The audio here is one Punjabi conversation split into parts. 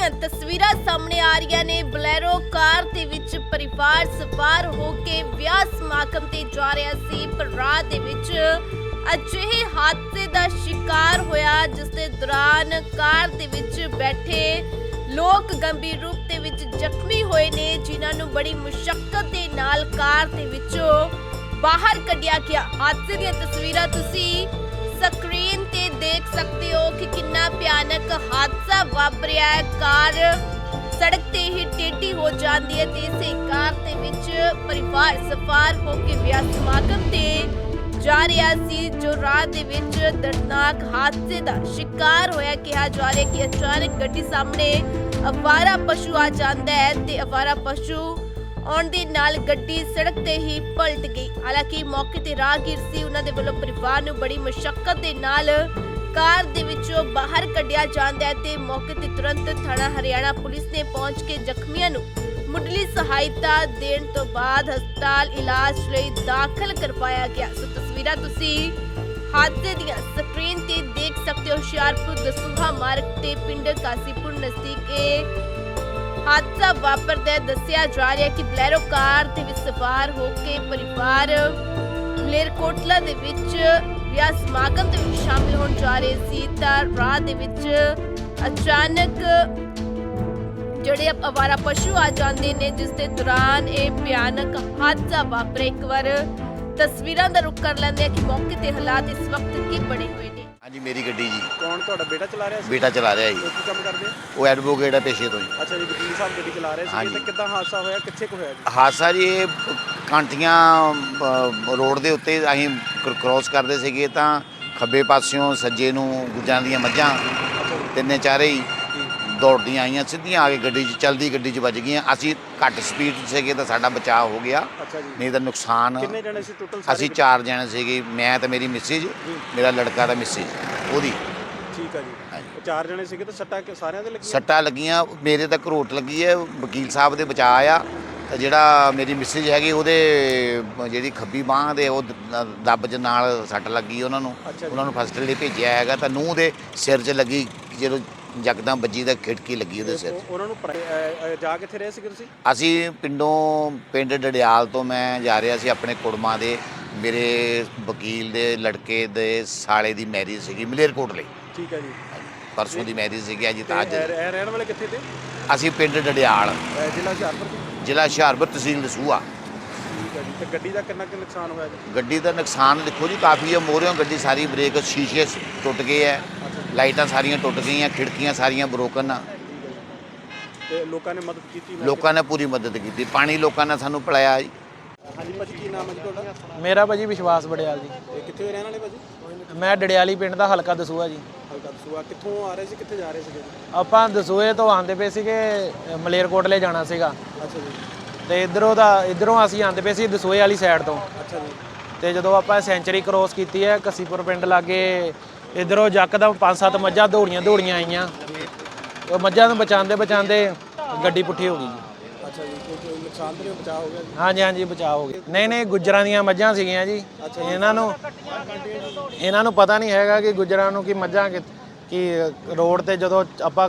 ਦੀਆਂ ਤਸਵੀਰਾਂ ਸਾਹਮਣੇ ਆ ਰਹੀਆਂ ਨੇ। ਬਲੈਰੋ ਕਾਰ ਦੇ ਵਿੱਚ ਪਰਿਵਾਰ ਸਵਾਰ ਹੋ ਕੇ ਵਿਆਹ ਸਮਾਗਮ ਤੇ ਜਾ ਰਿਹਾ ਸੀ। ਪਰ ਰਾਹ ਦੇ ਵਿੱਚ ਅਜਿਹੇ ਹਾਦਸੇ ਦਾ ਸ਼ਿਕਾਰ ਹੋਇਆ, ਜਿਸ ਦੇ ਦੌਰਾਨ ਕਾਰ ਦੇ ਵਿੱਚ ਬੈਠੇ ਲੋਕ ਗੰਭੀਰ ਰੂਪ ਦੇ ਵਿੱਚ ਜ਼ਖਮੀ ਹੋਏ ਨੇ, ਜਿਨ੍ਹਾਂ ਨੂੰ ਬੜੀ ਮੁਸ਼ਕਲ ਦੇ ਨਾਲ ਕਾਰ ਦੇ ਵਿੱਚੋਂ ਬਾਹਰ ਕੱਢਿਆ ਗਿਆ। ਹਾਦਸੇ ਦੀਆਂ ਤਸਵੀਰਾਂ ਤੁਸੀਂ ਸਕਰੀਨ ਤੇ ਦੇਖ ਸਕਦੇ ਹੋ ਕਿ ਕਿੰਨਾ ਭਿਆਨਕ ਹਾਦਸਾ ਵਾਪਰਿਆ ਹੈ। ਕਾਰ ਸੜਕ ਤੇ ਹੀ ਟੇਢੀ ਹੋ ਜਾਂਦੀ ਹੈ ਤੇ ਇਸੇ ਕਾਰ ਦੇ ਵਿੱਚ ਪਰਿਵਾਰ ਸਵਾਰ ਹੋ ਕੇ ਵਿਆਹ ਸਮਾਗਮ ਤੇ ਜਾ ਰਿਹਾ ਸੀ, ਜੋ ਰਾਹ ਦੇ ਵਿੱਚ ਦਰਦਨਾਕ ਹਾਦਸੇ ਦਾ ਸ਼ਿਕਾਰ ਹੋਇਆ ਕਿਹਾ ਜਾ ਰਿਹਾ ਕਿ ਅਚਾਨਕ ਗੱਡੀ ਸਾਹਮਣੇ ਅਵਾਰਾ ਪਸ਼ੂ ਆ ਜਾਂਦਾ ਹੈ ਤੇ ਅਵਾਰਾ ਪਸ਼ੂ ਆਉਣ ਦੇ ਨਾਲ ਗੱਡੀ ਸੜਕ ਤੇ ਹੀ ਪਲਟ ਗਈ। ਹਾਲਾਂਕਿ ਮੌਕੇ ਤੇ ਰਾਹਗੀਰ ਸੀ, ਉਹਨਾਂ ਦੇ ਵੱਲੋਂ ਪਰਿਵਾਰ ਨੂੰ ਬੜੀ ਮੁਸ਼ਕਲ ਦੇ ਨਾਲ ਕਾਰ ਦੇ ਵਿੱਚੋਂ ਬਾਹਰ ਕੱਢਿਆ ਜਾਂਦਾ ਹੈ ਤੇ ਮੌਕੇ ਤੇ ਤੁਰੰਤ ਥਾਣਾ ਹਰਿਆਣਾ ਪੁਲਿਸ ਨੇ ਪਹੁੰਚ ਕੇ ਜ਼ਖਮੀਆਂ ਨੂੰ ਮੁੱਢਲੀ ਸਹਾਇਤਾ ਦੇਣ ਤੋਂ ਬਾਅਦ ਹਸਪਤਾਲ ਇਲਾਜ ਲਈ ਦਾਖਲ ਕਰਵਾਇਆ ਗਿਆ। ਸੋ ਤਸਵੀਰਾਂ ਤੁਸੀਂ ਹਾਦਸੇ ਦੀਆਂ ਸਕਰੀਨ ਤੇ ਦੇਖ ਸਕਦੇ ਹੋ। ਹੁਸ਼ਿਆਰਪੁਰ ਦਸੂਹਾ ਮਾਰਗ ਤੇ ਪਿੰਡ ਕਾਸੀਪੁਰ ਨਜ਼ਦੀਕ ਇਹ ਹਾਦਸਾ ਵਾਪਰਦਾ ਦੱਸਿਆ ਜਾ ਰਿਹਾ ਕਿ ਬਲੈਰੋ ਕਾਰ ਦੇ ਵਿੱਚ ਸਵਾਰ ਹੋ ਕੇ ਪਰਿਵਾਰ ਮਲੇਰਕੋਟਲਾ ਦੇ ਵਿੱਚ ਵਿਆਹ ਸਮਾਗਮ ਦੇ ਵਿੱਚ ਸ਼ਾਮਿਲ ਹੋਣ ਜਾ ਰਹੇ ਸੀ ਤਾਂ ਰਾਹ ਦੇ ਵਿੱਚ ਅਚਾਨਕ ਜਿਹੜੇ ਅਵਾਰਾ ਪਸ਼ੂ ਆ ਜਾਂਦੇ ਨੇ, ਜਿਸ ਦੇ ਦੌਰਾਨ ਇਹ ਭਿਆਨਕ ਹਾਦਸਾ ਵਾਪਰੇ ਇੱਕ ਵਾਰ ਤਸਵੀਰਾਂ ਦਾ ਰੁਕ ਕਰ ਲੈਂਦੇ ਆ ਕਿ ਮੌਕੇ ਤੇ ਹਾਲਾਤ ਇਸ ਵਕਤ ਕੀ ਬਣੇ ਹੋਏ ਨੇ। ਹਾਂਜੀ ਮੇਰੀ ਗੱਡੀ ਜੀ। ਕੌਣ ਤੁਹਾਡਾ ਬੇਟਾ ਚਲਾ ਰਿਹਾ ਸੀ? ਬੇਟਾ ਚਲਾ ਰਿਹਾ ਜੀ। ਉਹ ਕੀ ਕੰਮ ਕਰਦੇ? ਆ? ਉਹ ਐਡਵੋਕੇਟ ਹੈ ਪੇਸ਼ੇ ਤੋਂ ਜੀ। ਅੱਛਾ ਜੀ ਵਕੀਲ ਸਾਹਿਬ ਗੱਡੀ ਚਲਾ ਰਹੇ ਸੀ। ਹਾਂਜੀ। ਤੇ ਕਿੱਦਾਂ ਹਾਦਸਾ ਹੋਇਆ? ਕਿੱਥੇ ਕੁ ਹੋਇਆ ਜੀ? ਹਾਦਸਾ ਜੀ ਇਹ ਕਾਂਟੀਆਂ ਅ, ਰੋਡ ਦੇ ਉੱਤੇ ਅਸੀਂ ਕ੍ਰੋਸ ਕਰਦੇ ਸੀਗੇ ਤਾਂ ਖੱਬੇ ਪਾਸਿਓਂ ਸੱਜੇ ਨੂੰ ਗੁੱਜਾਂ ਦੀਆਂ ਮੱਝਾਂ ਤਿੰਨੇ ਚਾਰੇ ਹੀ। ਦੌੜਦੀਆਂ ਆਈਆਂ ਸਿੱਧੀਆਂ ਆ ਕੇ ਗੱਡੀ 'ਚ ਚਲਦੀ ਗੱਡੀ 'ਚ ਵੱਜ ਗਈਆਂ। ਅਸੀਂ ਘੱਟ ਸਪੀਡ 'ਚ ਸੀਗੇ ਤਾਂ ਸਾਡਾ ਬਚਾਅ ਹੋ ਗਿਆ। ਅੱਛਾ ਜੀ। ਨਹੀਂ ਤਾਂ ਨੁਕਸਾਨ ਕਿੰਨੇ ਜਣੇ ਸੀ ਟੋਟਲ ਅਸੀਂ ਚਾਰ ਜਣੇ ਸੀਗੇ ਮੈਂ ਤੇ ਮੇਰੀ ਮਿਸਿਜ ਮੇਰਾ ਲੜਕਾ ਤਾਂ ਮਿਸਿਜ ਉਹਦੀ। ਠੀਕ ਆ ਜੀ। ਚਾਰ ਜਣੇ ਸੀਗੇ ਤਾਂ ਸੱਟਾਂ ਸਾਰਿਆਂ ਦੇ ਲੱਗੀਆਂ? ਸੱਟਾਂ ਲੱਗੀਆਂ ਮੇਰੇ ਤਾਂ ਘਰੋਟ ਲੱਗੀ ਹੈ ਵਕੀਲ ਸਾਹਿਬ ਦੇ ਬਚਾਅ ਆ। ਜਿਹੜਾ ਮੇਰੀ ਮਿਸਿਜ ਹੈਗੀ ਉਹਦੇ ਜਿਹੜੀ ਖੱਬੀ ਬਾਹ ਦੇ ਉਹ ਦ- ਦੱਬ ਚ ਨਾਲ ਸੱਟ ਲੱਗੀ ਉਹਨਾਂ ਨੂੰ। ਉਹਨਾਂ ਨੂੰ ਫਸਟ ਲਈ ਭੇਜਿਆ ਹੈਗਾ ਤਾਂ ਨੂੰਹ ਦੇ ਸਿਰ 'ਚ ਲੱਗੀ ਜਦੋਂ ਯਕਦਮ ਵੱਜੀ ਤਾਂ ਖਿੜਕੀ ਲੱਗੀ ਉਹਦੇ ਸਿਰ ਉਹਨਾਂ ਨੂੰ ਜਾ ਕਿੱਥੇ ਰਹੇ ਸੀਗੇ ਤੁਸੀਂ? ਅਸੀਂ ਪਿੰਡੋਂ ਪਿੰਡ ਡੜਿਆਲ ਤੋਂ ਮੈਂ ਜਾ ਰਿਹਾ ਸੀ ਆਪਣੇ ਕੁੜਮਾ ਦੇ ਮੇਰੇ ਵਕੀਲ ਦੇ ਲੜਕੇ ਦੇ ਸਾਲੇ ਦੀ ਮੈਰਿਜ ਸੀਗੀ ਮਲੇਰਕੋਟਲੇ ਠੀਕ ਹੈ ਜੀ। ਪਰਸੋਂ ਦੀ ਮੈਰਿਜ ਸੀਗੀ ਅੱਜ ਤੇ ਤਾਂ ਅੱਜ। ਰਹਿਣ ਵਾਲੇ ਕਿੱਥੇ ਤੇ? ਅਸੀਂ ਪਿੰਡ ਡੜਿਆਲ। ਜ਼ਿਲ੍ਹਾ ਹੁਸ਼ਿਆਰਪੁਰ ਦੇ? ਜ਼ਿਲ੍ਹਾ ਹੁਸ਼ਿਆਰਪੁਰ ਤਹਿਸੀਲ ਦਸੂਆ। ਹੈ ਜੀ। ਤੇ ਗੱਡੀ ਦਾ ਕਿੰਨਾ ਕੁ ਨੁਕਸਾਨ ਹੋਇਆ ਜੀ? ਗੱਡੀ ਦਾ ਨੁਕਸਾਨ ਦੇਖੋ ਜੀ ਕਾਫੀ ਹੈ। ਮੋਰਿਓਂ ਗੱਡੀ ਸਾਰੀ ਬ੍ਰੇਕ ਸ਼ੀਸ਼ੇ ਸ- ਟੁੱਟ ਗਏ ਹੈ। ਲਾਈਟਾਂ ਸਾਰੀਆਂ ਟੁੱਟ ਗਈਆਂ ਖਿੜਕੀਆਂ ਸਾਰੀਆਂ ਬਰੋਕਨ ਆ। ਤੇ ਲੋਕਾਂ ਨੇ ਮਦਦ ਕੀਤੀ ਮੈਂ ਲੋਕਾਂ ਨੇ ਪੂਰੀ ਮਦਦ ਕੀਤੀ। ਪਾਣੀ ਲੋਕਾਂ ਨੇ ਸਾਨੂੰ ਪਿਲਾਇਆ ਜੀ। ਹਾਂਜੀ ਭਾਜੀ ਕੀ ਨਾਮ ਹੈ ਜੀ ਤੁਹਾਡਾ? ਮੇਰਾ ਭਾਜੀ ਵਿਸ਼ਵਾਸ ਬੜਿਆਲ ਜੀ। ਤੇ ਕਿੱਥੇ ਦੇ ਰਹਿਣ ਵਾਲੇ ਭਾਜੀ? ਮੈਂ ਡੜਿਆਲੀ ਪਿੰਡ ਦਾ ਹਲਕਾ ਦਸੂਆ ਜੀ। ਹਲਕਾ ਦਸੂਆ ਕਿੱਥੋਂ ਆ ਰਹੇ ਸੀ ਕਿੱਥੇ ਜਾ ਰਹੇ ਸੀਗੇ ਜੀ? ਆਪਾਂ ਦਸੂਏ ਤੋਂ ਆਂਦੇ ਪਏ ਸੀਗੇ ਅ, ਮਲੇਰਕੋਟਲੇ ਜਾਣਾ ਸੀਗਾ। ਅੱਛਾ ਜੀ। ਤੇ ਇਧਰੋਂ ਦਾ ਇਧਰੋਂ ਅਸੀਂ ਆਂਦੇ ਪਏ ਸੀ ਦਸੂਏ ਵਾਲੀ ਸਾਈਡ ਤੋਂ। ਅੱਛਾ ਜੀ। ਤੇ ਜਦੋਂ ਆਪਾਂ ਸੈਂਚਰੀ ਕ੍ਰੋਸ ਕੀਤੀ ਹੈ ਕਸੀਪੁਰ ਪਿੰਡ ਲਾਗੇ ਇਧਰੋਂ ਜੱਕਦਮ ਪੰਜ ਸੱਤ ਮੱਝਾਂ ਦੌੜੀਆਂ ਦੌੜੀਆਂ ਆਈਆਂ। ਉਹ ਮੱਝਾਂ ਨੂੰ ਬਚਾਉਂਦੇ ਬਚਾਉਂਦੇ ਗੱਡੀ ਪੁੱਠੀ ਹੋ ਗਈ ਜੀ। ਅੱਛਾ ਜੀ ਕੋਈ ਕੋਈ ਨੁਕਸਾਨ ਤਾਂ ਨਹੀਂ ਬਚਾ ਹੋ ਗਿਆ ਜੀ? ਹਾਂਜੀ ਹਾਂਜੀ ਬਚਾਅ ਹੋ ਗਿਆ ਨਹੀਂ ਨਹੀਂ ਗੁੱਜਰਾਂ ਦੀਆਂ ਮੱਝਾਂ ਸੀਗੀਆਂ ਜੀ। ਇਹਨਾਂ ਨੂੰ ਇਹਨਾਂ ਨੂੰ ਪਤਾ ਨਹੀਂ ਹੈਗਾ ਕਿ ਗੁੱਜਰਾਂ ਨੂੰ ਕਿ ਮੱਝਾਂ ਕਿ ਕਿ ਰੋਡ ਤੇ ਜਦੋਂ ਆਪਾਂ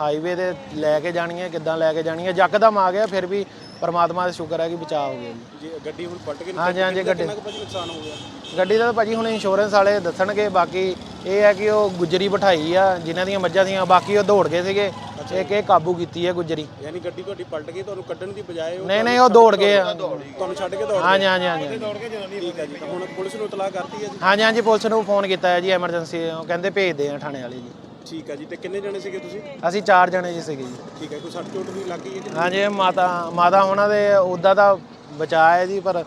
ਹਾਈਵੇ ਤੇ ਲੈ ਕੇ ਜਾਣੀਆਂ ਕਿੱਦਾਂ ਲੈ ਕੇ ਜਾਣੀਆਂ ਯਕਦਮ ਆ ਗਿਆ ਫਿਰ ਵੀ ਪਰਮਾਤਮਾ ਦਾ ਸ਼ੁਕਰ ਹੈ ਕਿ ਬਚਾਅ ਹੋ ਗਿਆ ਜੀ। ਜੀ ਗੱਡੀ ਹੁਣ ਪਲਟ ਗਈ ਹਾਂਜੀ, ਹਾਂਜੀ, ਗੱਡੀ- ਕਿੰਨਾ ਕੁ ਭਾਜੀ ਨੁਕਸਾਨ ਹੋ ਗਿਆ? ਗੱਡੀ ਦਾ ਤਾਂ ਭਾਜੀ ਹੁਣ ਇੰਸ਼ੋਰੈਂਸ ਵਾਲੇ ਦੱਸਣਗੇ ਬਾਕੀ ਇਹ ਹੈ ਕਿ ਉਹ ਗੁੱਜਰੀ ਬਿਠਾਈ ਆ ਜਿਨ੍ਹਾਂ ਦੀਆਂ ਮੱਝਾਂ ਸੀਆਂ ਬਾਕੀ ਉਹ ਦੌੜ ਗਏ ਸੀਗੇ। ਇੱਕ ਇਹ ਕਾਬੂ ਕੀਤੀ ਹੈ ਗੁੱਜਰੀ। ਯਾਨੀ ਗੱਡੀ ਤੁਹਾਡੀ ਪਲਟ ਗਈ ਤੁਹਾਨੂੰ ਕੱਢਣ ਦੀ ਬਜਾਏ ਨਹੀਂ ਨਹੀਂ ਉਹ ਦੌੜ ਗਏ ਆ। ਤੁਹਾਨੂੰ ਛੱਡ ਕੇ ਦੌੜ ਹਾਂਜੀ ਹਾਂਜੀ ਹਾਂਜੀ। ਗਏ ਠੀਕ ਹੈ ਜੀ ਹੁਣ ਪੁਲਿਸ ਨੂੰ ਇਤਲਾਹ ਕਰਤੀ ਹੈ ਜੀ? ਹਾਂਜੀ ਹਾਂਜੀ ਪੁਲਿਸ ਨੂੰ ਫੋਨ ਕੀਤਾ ਹੈ ਜੀ ਐਮਰਜੈਂਸੀ ਉਹ ਕਹਿੰਦੇ ਭੇਜਦੇ ਆ ਥਾਣੇ ਵਾਲੇ ਜੀ। ਠੀਕ ਹੈ ਜੀ ਤੇ ਕਿੰਨੇ ਜਣੇ ਸੀਗੇ ਤੁਸੀਂ? ਅਸੀਂ ਚਾਰ ਜਣੇ ਜੀ ਸੀਗੇ ਜੀ। ਠੀਕ ਹੈ ਕੋਈ ਸੱਟ ਚੋਟ ਵੀ ਲੱਗ ਗਈ ਹੈ ਕਿ ਹਾਂਜੀ ਮਾਤਾ ਮਾਤਾ ਉਹਨਾਂ ਦੇ ਉਦਾਂ ਦਾ ਬਚਾਅ ਹੈ ਜੀ ਪਰ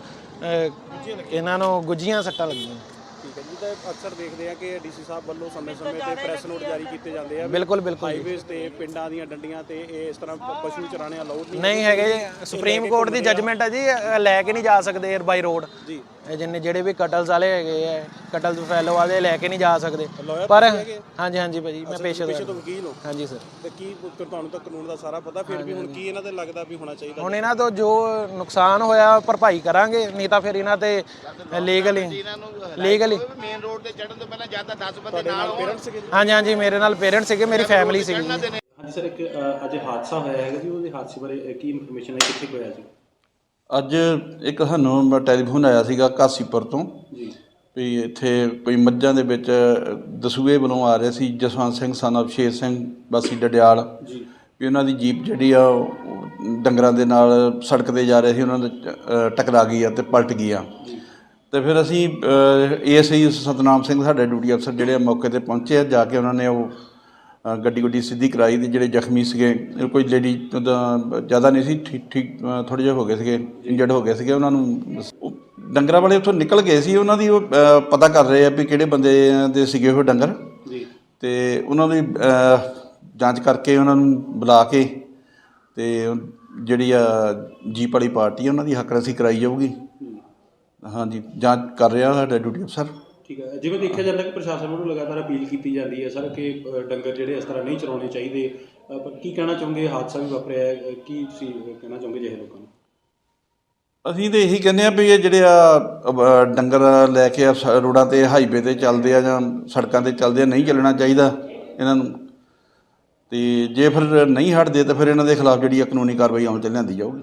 ਇਹਨਾਂ ਨੂੰ ਗੁੱਜੀਆਂ ਸੱਟਾਂ ਲੱਗੀਆਂ। ਠੀਕ ਹੈ ਜੀ ਤਾਂ ਅਕਸਰ ਦੇਖਦੇ ਆ ਕਿ ਡੀਸੀ ਸਾਹਿਬ ਵੱਲੋਂ ਸਮੇਂ-ਸਮੇਂ ਤੇ ਪ੍ਰੈਸ ਨੋਟ ਜਾਰੀ ਕੀਤੇ ਜਾਂਦੇ ਆ ਬਿਲਕੁਲ ਬਿਲਕੁਲ ਜੀ। ਹਾਈਵੇਜ਼ ਤੇ ਪਿੰਡਾਂ ਦੀਆਂ ਡੰਡੀਆਂ ਤੇ ਇਹ ਇਸ ਤਰ੍ਹਾਂ ਪ- ਪਸ਼ੂ ਚਰਾਣੇ ਅਲਾਉਡ ਨਹੀਂ ਨਹੀਂ ਹੈਗੇ ਸੁਪਰੀਮ ਕੋਰਟ ਦੀ ਜੱਜਮੈਂਟ ਹੈ ਜੀ ਇਹ ਲੈ ਕੇ ਨਹੀਂ ਜਾ ਸਕਦੇ ਏਅਰ ਬਾਈ ਰੋਡ ਜੀ। ਇਹ ਜਿੰਨੇ ਜਿਹੜੇ ਵੀ ਕਟਲਸ ਵਾਲੇ ਹੈਗੇ ਆ ਕਟਲ ਫੈਲੋ ਵਾਲੇ ਲੈ ਕੇ ਨਹੀਂ ਜਾ ਸਕਦੇ। Lawyer ਪਰ? ਹਾਂਜੀ ਹਾਂਜੀ ਭਾਜੀ ਮੈਂ ਪੇਸ਼ੇ ਪੇਸ਼ੇਦਾਰ ਤੋਂ ਵਕੀਲ ਹੋ। ਹਾਂਜੀ ਸਰ ਤੇ ਕੀ ਫਿਰ ਤੁਹਾਨੂੰ ਤਾਂ ਕਾਨੂੰਨ ਦਾ ਸਾਰਾ ਪਤਾ ਫਿਰ ਵੀ ਹੁਣ ਕੀ ਇਹਨਾਂ ਤੇ ਲੱਗਦਾ ਵੀ ਹੋਣਾ ਚਾਹੀਦਾ? ਹੁਣ ਇਹਨਾਂ ਤੋਂ ਜੋ ਨੁਕਸਾਨ ਹੋਇਆ ਭਰਪਾਈ ਕਰਾਂਗੇ ਨਹੀਂ ਤਾਂ ਫਿਰ ਇਹਨਾਂ ਤੇ ਲੀਗਲੀ ਲੀਗਲੀ ਮੇਨ ਰੋਡ ਤੇ ਚੜਨ ਤੋਂ ਪਹਿਲਾਂ ਜਾਂ ਤਾਂ 10 ਬੰਦੇ ਨਾਲ ਜੀ? ਹਾਂਜੀ ਹਾਂਜੀ ਮੇਰੇ ਨਾਲ ਪੇਰੈਂਟਸ ਸੀਗੇ ਮੇਰੀ ਫੈਮਿਲੀ ਸੀਗੀ। ਜੀ। ਹਾਂਜੀ ਸਰ ਇੱਕ ਅ, ਅੱਜ ਹਾਦਸਾ ਹੋਇਆ ਹੈਗਾ ਜੀ ਉਹਦੇ ਹਾਦਸੇ ਬਾਰੇ ਅ, ਕੀ ਇਨਫੋਰਮੇਸ਼ਨ ਹੈ ਕਿੱਥੇ ਕੁ ਹੋਇਆ ਜੀ ਅੱਜ ਇੱਕ ਸਾਨੂੰ ਟੈਲੀਫੋਨ ਆਇਆ ਸੀਗਾ ਕਾਸੀਪੁਰ ਤੋਂ। ਜੀ। ਵੀ ਇੱਥੇ ਕੋਈ ਮੱਝਾਂ ਦੇ ਵਿੱਚ ਦਸੂਏ ਵੱਲੋਂ ਆ ਰਿਹਾ ਸੀ ਜਸਵੰਤ ਸਿੰਘ ਸਨ of ਸ਼ੇਰ ਸਿੰਘ ਵਾਸੀ ਡਡਿਆਲ। ਜੀ। ਵੀ ਉਹਨਾਂ ਦੀ ਜੀਪ ਜਿਹੜੀ ਆ ਉਹ ਡੰਗਰਾਂ ਦੇ ਨਾਲ ਸੜਕ ਤੇ ਜਾ ਰਹੇ ਸੀ ਉਹਨਾਂ ਦੇ ਅ, ਟਕਰਾ ਗਈ ਆ ਤੇ ਪਲਟ ਗਈ ਆ। ਤੇ ਫਿਰ ਅਸੀਂ ਏਐਸਆਈ ਸਤਨਾਮ ਸਿੰਘ ਸਾਡੇ ਡਿਊਟੀ ਅਫਸਰ ਜਿਹੜੇ ਮੌਕੇ ਤੇ ਪਹੁੰਚੇ ਆ ਜਾ ਕੇ ਉਹਨਾਂ ਨੇ ਉਹ ਗੱਡੀ ਗੁੱਡੀ ਸਿੱਧੀ ਕਰਾਈ ਤੇ ਜਿਹੜੇ ਜ਼ਖਮੀ ਸੀਗੇ ਕੋਈ ਲੇਡੀ ਜ਼ਿਆਦਾ ਨਹੀਂ ਸੀ ਠੀਕ ਠੀਕ ਥੋੜੇ ਜਿਹੇ ਹੋ ਗਏ ਸੀਗੇ ਇੰਜਰਡ ਹੋ ਗਏ ਸੀਗੇ ਉਹਨਾਂ ਨੂੰ ਡੰਗਰਾਂ ਵਾਲੇ ਉੱਥੋਂ ਨਿਕਲ ਗਏ ਸੀ ਉਹਨਾਂ ਦੀ ਉਹ ਪਤਾ ਕਰ ਰਹੇ ਆ ਵੀ ਕਿਹੜੇ ਬੰਦੇ ਦੇ ਸੀਗੇ ਉਹ ਡੰਗਰ। ਜੀ। ਤੇ ਉਹਨਾਂ ਦੀ ਜਾਂਚ ਕਰਕੇ ਉਹਨਾਂ ਨੂੰ ਬੁਲਾ ਕੇ ਤੇ ਜਿਹੜੀ ਆ ਜੀਪ ਵਾਲੀ ਪਾਰਟੀ ਆ ਉਹਨਾਂ ਦੀ ਹੱਕਰਸੀ ਕਰਾਈ ਜਾਊਗੀ। ਹਾਂਜੀ ਜਾਂਚ ਕਰ ਰਿਹਾ ਸਾਡਾ ਡਿਊਟੀ ਅਫਸਰ। ਠੀਕ ਹੈ। ਜਿਵੇਂ ਦੇਖਿਆ ਜਾਂਦਾ ਕਿ ਪ੍ਰਸ਼ਾਸਨ ਵੱਲੋਂ ਲਗਾਤਾਰ ਅਪੀਲ ਕੀਤੀ ਜਾਂਦੀ ਹੈ ਸਰ ਕਿ ਅ, ਡੰਗਰ ਜਿਹੜੇ ਇਸ ਤਰ੍ਹਾਂ ਨਹੀਂ ਚਰਾਉਣੇ ਚਾਹੀਦੇ। ਅ, ਪਰ ਕੀ ਕਹਿਣਾ ਚਾਹੋਗੇ? ਹਾਦਸਾ ਵੀ ਵਾਪਰਿਆ ਹੈ। ਅ, ਕੀ ਤੁਸੀਂ ਕਹਿਣਾ ਚਾਹੋਗੇ ਜਿਹੇ ਲੋਕਾਂ ਨੂੰ? ਅਸੀਂ ਤੇ ਇਹੀ ਕਹਿੰਦੇ ਆ ਵੀ ਇਹ ਜਿਹੜੇ ਆ ਡੰਗਰ ਲੈ ਕੇ ਆ ਸ- ਰੋਡਾਂ ਤੇ ਹਾਈਵੇ ਤੇ ਚੱਲਦੇ ਆ ਜਾਂ ਸੜਕਾਂ ਤੇ ਚੱਲਦੇ ਆ ਨਹੀਂ ਚੱਲਣਾ ਚਾਹੀਦਾ ਇਹਨਾਂ ਨੂੰ। ਤੇ ਜੇ ਫਿਰ ਨਹੀਂ ਹਟਦੇ ਤਾਂ ਫਿਰ ਇਹਨਾਂ ਦੇ ਖਿਲਾਫ ਜਿਹੜੀ ਆ ਕਾਨੂੰਨੀ ਕਾਰਵਾਈ ਅਮਲ ਚ ਲਿਆਂਦੀ ਜਾਊਗੀ।